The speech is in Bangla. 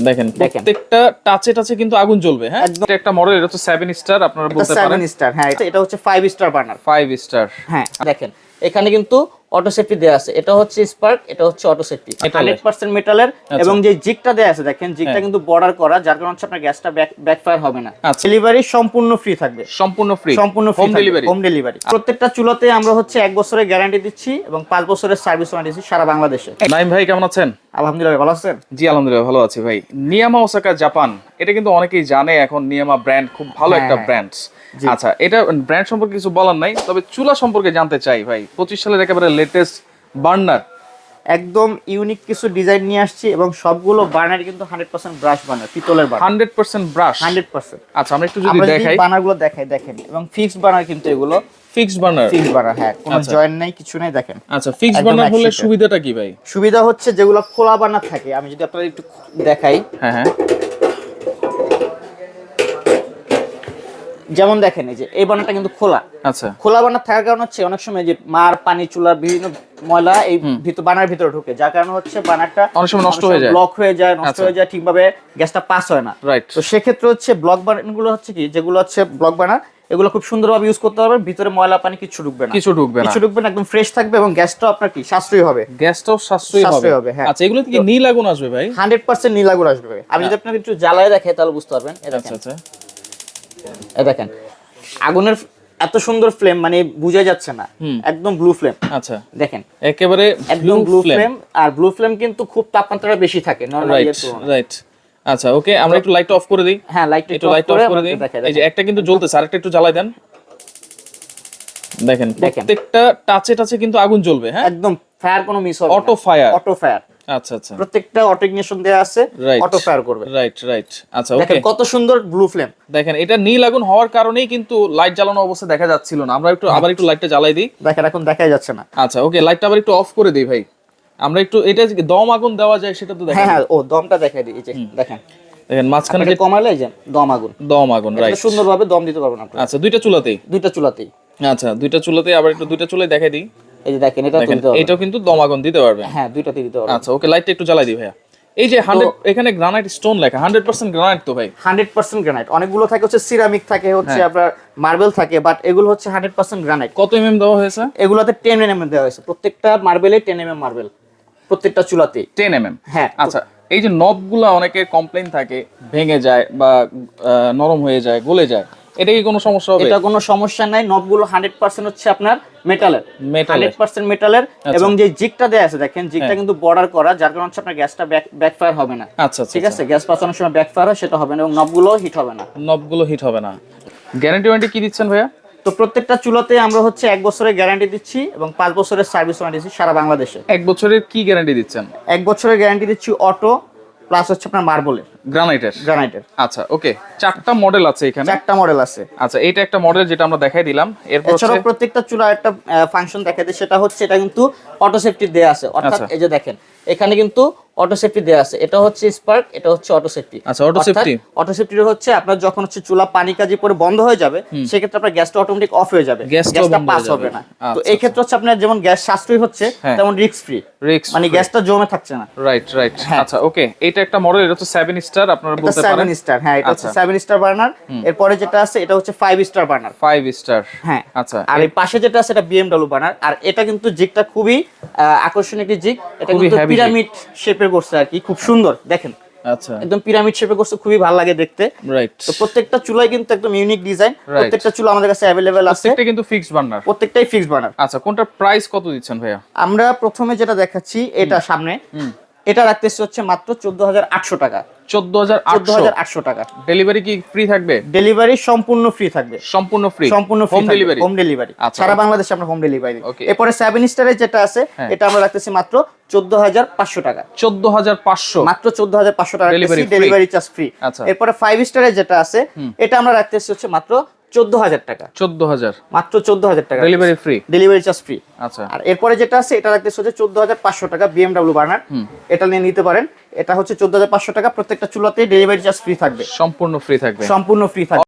দেখেন। প্রত্যেকটা টাচে টাচে কিন্তু আগুন জ্বলবে হ্যাঁ? এটা একটা মডেল এটা হচ্ছে সেভেন স্টার আপনারা বলতে পারেন। স্টার হ্যাঁ এটা- এটা হচ্ছে five star burner five star হ্যাঁ দেখেন এখানে কিন্তু অটো সেফটি দেওয়া আছে। এটা হচ্ছে স্পার্ক এটা হচ্ছে অটো সেফটি Metal-এর। হান্ড্রেড পার্সেন্ট মেটালের আচ্ছা। এবং যে জিগটা দেওয়া আছে দেখেন জিগটা হ্যাঁ। কিন্তু বর্ডার করা যার কারণে হচ্ছে আপনার গ্যাসটা ব্যাকফায়ার হবে না। আচ্ছা। ডেলিভারি সম্পূর্ণ ফ্রি থাকবে। সম্পূর্ণ ফ্রি সম্পূর্ণ হোম ডেলিভারি হোম ডেলিভারি প্রত্যেকটা চুলাতে আমরা হচ্ছে এক বছরের গ্যারান্টি দিচ্ছি এবং পাঁচ বছরের সার্ভিস ওয়ারেন্টি দিচ্ছি সারা বাংলাদেশে। নাইম ভাই কেমন আছেন? আলহামদুলিল্লাহ ভালো আছেন? জি আলহামদুলিল্লাহ ভালো আছি ভাই। নিয়ামা ওসাকা জাপান এটা কিন্তু অনেকেই জানে এখন নিয়ামা ব্র্যান্ড খুব ভালো হ্যাঁ, একটা। ব্র্যান্ড আচ্ছা এটা ব্র্যান্ড সম্পর্কে কিছু বলার নাই তবে চুলা সম্পর্কে জানতে চাই ভাই। পঁচিশ সালের একেবারে লেটেস্ট বার্নার একদম ইউনিক কিছু ডিজাইন নিয়ে আসছি এবং সবগুলো বার্নার কিন্তু হান্ড্রেড পার্সেন্ট ব্রাশ বার্নার পিতলের burner hundred percent brass hundred percent আচ্ছা আমরা একটু যদি দেখাই। বার্নারগুলো দেখাই দেখেন এবং ফিক্সড বার্নার কিন্তু এগুলো। ফিক্সড বার্নার ফিক্সড বার্নার হ্যাঁ কোনো জয়েন জয়েন্ট নাই কিছু নাই দেখেন। আচ্ছা ফিক্সড বার্নার হলে সুবিধাটা কি ভাই? সুবিধা হচ্ছে যেগুলো খোলা বার্নার থাকে আমি যদি আপনাদের একটু দেখাই। হ্যাঁ হ্যাঁ। যেমন দেখেন এই যে এই বার্নারটা কিন্তু খোলা। আচ্ছা। খোলা বার্নার থাকার কারণ হচ্ছে অনেক সময় যে মার পানি চুলা বিভিন্ন ময়লা এই ভিতর বানার ভিতরে ঢুকে। যার কারণে হচ্ছে বানারটা অনেক সময় নষ্ট হয়ে যায়। ব্লক হয়ে যায় নষ্ট আচ্ছা। হয়ে যায় ঠিকভাবে গ্যাসটা পাস হয় না। রাইট তো সেক্ষেত্রে হচ্ছে ব্লক বার্নারগুলো হচ্ছে কি যেগুলো হচ্ছে ব্লক বার্নার এগুলো খুব সুন্দরভাবে ইউজ করতে হবে ভিতরে ময়লা পানি কিছু ঢুকবে না। কিছু ঢুকবে না। কিছু ঢুকবে না একদম ফ্রেশ থাকবে এবং গ্যাসটাও আপনার কি সাশ্রয়ী হবে। গ্যাসটাও সাশ্রয়ী হবে। হ্যাঁ। আচ্ছা এগুলো থেকে নীল আগুন আসবে ভাই? হান্ড্রেড নীল নীলাগুড় আসবে। আমি যদি আপনাকে একটু জ্বালায় দেখাই তাহলে বুঝতে পারবেন। এ আচ্ছা আচ্ছা। এ দেখেন আগুনের এত সুন্দর ফ্লেম মানে বোঝা যাচ্ছে না। একদম ব্লু ফ্লেম আচ্ছা। দেখেন একেবারে একদম ব্লু ফ্লেম আর ব্লু ফ্লেম কিন্তু খুব তাপমাত্রা বেশি থাকে নরমাল রাইট আচ্ছা ওকে আমরা একটু লাইট অফ করে দিই। হ্যাঁ লাইট একটু লাইট অফ করে দিই। এই যে একটা কিন্তু জ্বলতেছে আরেকটা একটু জ্বালাই দেন। দেখেন দেখেন। প্রত্যেকটা টাচে টাচে কিন্তু আগুন জ্বলবে হ্যাঁ? একদম ফায়ার কোনো মিস হবে অটো ফায়ার অটো ফায়ার আচ্ছা আচ্ছা। প্রত্যেকটা অটো ইগনিশন দেওয়া আছে অটো ফায়ার করবে। রাইট রাইট আচ্ছা দেখেন ওকে কত সুন্দর ব্লু ফ্লেম দেখেন এটা নীল আগুন হওয়ার কারণেই কিন্তু লাইট জ্বালানো অবস্থা দেখা যাচ্ছিল না। আমরা একটু আবার একটু লাইটটা জ্বালাই দিই। দেখেন এখন দেখাই যাচ্ছে না। আচ্ছা ওকে লাইটটা আবার একটু অফ করে দিই ভাই। আমরা একটু এটা দম আগুন দেওয়া যায় সেটা তো হ্যাঁ দেখেন হ্যাঁ ও দমটা দেখাই দিই এই যে দেখেন। দেখেন মাঝখানে যে কমালে যে দম আগুন। দম আগুন রাইট সুন্দরভাবে দম দিতে পারবেন আপনি আচ্ছা দুইটা চুলাতেই? দুইটা চুলাতেই। আচ্ছা দুইটা চুলাতেই আবার একটু দুইটা চুলাই দেখাই দিই। এই যে দেখেন এটা তুলতে হবে। এটাও কিন্তু দম আগুন দিতে পারবে। হ্যাঁ দুইটাতে দিতে হবে। আচ্ছা ওকে লাইটটা একটু জ্বালাই দিই ভাইয়া। এই যে হান্ড্রেড এখানে গ্রানাইট স্টোন লেখা হান্ড্রেড পার্সেন্ট গ্রানাইট তো ভাই। হান্ড্রেড পার্সেন্ট গ্রানাইট অনেকগুলো থাকে হচ্ছে সিরামিক থাকে হচ্ছে হ্যাঁ। আপনার মার্বেল থাকে বাট এগুলো হচ্ছে হান্ড্রেড পার্সেন্ট গ্রানাইট কত এমএম দেওয়া হয়েছে? এগুলোতে টেন এম দেওয়া হয়েছে। প্রত্যেকটা মার্বেলে টেন এম মার্বেল প্রত্যেকটা চুলাতেই টেন এমএম হ্যাঁ। আচ্ছা এই যে নবগুলা অনেকের কমপ্লেন থাকে ভেঙে যায় বা নরম হয়ে যায় গলে যায়। এটা কি কোনো সমস্যা হবে? এটা কোনো সমস্যা নাই নবগুলো হান্ড্রেড পার্সেন্ট হচ্ছে আপনার মেটালের মেটালের হান্ড্রেড পার্সেন্ট মেটালের এবং যে জিগটা দেওয়া আছে দেখেন জিগটা হ্যাঁ। কিন্তু বর্ডার করা যার কারণে হচ্ছে আপনার গ্যাসটা ব্যাকফায়ার হবে না। আচ্ছা আচ্ছা ঠিক আছে? গ্যাস পাচানোর সময় ব্যাকফায়ার হয় সেটা হবে না এবং নবগুলো হিট হবে না। নবগুলো হিট হবে না। গ্যারান্টি ওয়ারেন্টি কি দিচ্ছেন ভাইয়া? তো প্রত্যেকটা চুলাতে আমরা হচ্ছে এক বছরের গ্যারান্টি দিচ্ছি এবং পাঁচ বছরের সার্ভিস ওয়ারেন্টি দিচ্ছি সারা বাংলাদেশে। এক বছরের কি গ্যারান্টি দিচ্ছেন? এক বছরের গ্যারান্টি দিচ্ছি অটো প্লাস হচ্ছে আপনার মার্বলের গ্রানাইটের গ্রানাইটের আচ্ছা ওকে চারটা মডেল আছে এখানে। চারটা মডেল আছে। আচ্ছা এটা একটা মডেল যেটা আমরা দেখাই দিলাম। এরপর এছাড়াও প্রত্যেকটা চুলার একটা ফাংশন দেখা সেটা হচ্ছে এটা কিন্তু অটো সেফটি দেয়া আছে। অর্থাৎ আচ্ছা। এই যে দেখেন এখানে কিন্তু অটো সেফটি দেয়া আছে। এটা হচ্ছে স্পার্ক এটা হচ্ছে অটো সেফটি আচ্ছা, auto safety? অটো সেফটি হচ্ছে আপনার যখন হচ্ছে চুলা পানি কাজে পরে বন্ধ হয়ে যাবে সেক্ষেত্রে আপনার গ্যাসটা অটোমেটিক অফ হয়ে যাবে। গ্যাসটা পাস হবে না। তো আচ্ছা, এই ক্ষেত্রে হচ্ছে আপনার যেমন গ্যাস সাশ্রয়ী হচ্ছে হ্যাঁ। তেমন রিস্ক ফ্রি রিক্স মানে গ্যাসটা জমে থাকছে না। রাইট রাইট হ্যাঁ। আচ্ছা ওকে এটা একটা মডেল এটা হচ্ছে সেভেন স্টার আপনারা বলতে পারেন। স্টার হ্যাঁ এটা হচ্ছে আচ্ছা। সেভেন স্টার বার্নার এরপরে যেটা আছে এটা হচ্ছে five star burner five star হ্যাঁ। আচ্ছা। আর এই পাশে যেটা আছে এটা বিএমডব্লিউ বার্নার আর এটা কিন্তু জিগটা খুবই আকর্ষণীয় একটি জিগ। এটা কিন্তু পিরামিড শেপের করছে আর কি খুব সুন্দর দেখেন। আচ্ছা। একদম পিরামিড শেপে করছে খুবই ভালো লাগে দেখতে। রাইট তো প্রত্যেকটা চুলাই কিন্তু একদম ইউনিক ডিজাইন প্রত্যেকটা চুলা আমাদের কাছে অ্যাভেলেবেল আছে। প্রত্যেকটা কিন্তু ফিক্সড বার্নার প্রত্যেকটাই ফিক্সড বার্নার আচ্ছা কোনটার প্রাইস কত দিচ্ছেন ভাইয়া? আমরা প্রথমে যেটা দেখাচ্ছি এটা সামনে। এটা রাখতেছি হচ্ছে মাত্র চোদ্দ হাজার আটশো টাকা। চোদ্দ হাজার চোদ্দ হাজার আটশো টাকা। ডেলিভারি কি ফ্রি থাকবে? ডেলিভারি সম্পূর্ণ ফ্রি থাকবে। সম্পূর্ণ ফ্রি সম্পূর্ণ হোম ডেলিভারি হোম ডেলিভারি সারা বাংলাদেশে আমরা হোম ডেলিভারি. এরপরে সেভেন স্টারের যেটা আছে হ্যাঁ। এটা আমরা রাখতেছি মাত্র চোদ্দ হাজার পাঁচশো টাকা। চোদ্দ হাজার পাঁচশো? মাত্র চোদ্দ হাজার পাঁচশো টাকা ডেলিভারি চার্জ ফ্রি আচ্ছা। এরপরে ফাইভ স্টারের যেটা আছে এটা আমরা রাখতেছি হচ্ছে মাত্র চোদ্দ হাজার টাকা। চোদ্দ হাজার মাত্র চোদ্দ হাজার টাকা। Delivery free delivery charge free আচ্ছা। আর এরপরে যেটা আছে এটা রাখতে হচ্ছে চোদ্দ হাজার পাঁচশো টাকা বিএমডাব্লিউ বার্নার এটা নিয়ে নিতে পারেন। এটা হচ্ছে চোদ্দ হাজার পাঁচশো টাকা প্রত্যেকটা চুলাতে ডেলিভারি চার্জ ফ্রি থাকবে। সম্পূর্ণ ফ্রি থাকবে। সম্পূর্ণ ফ্রি থাকবে।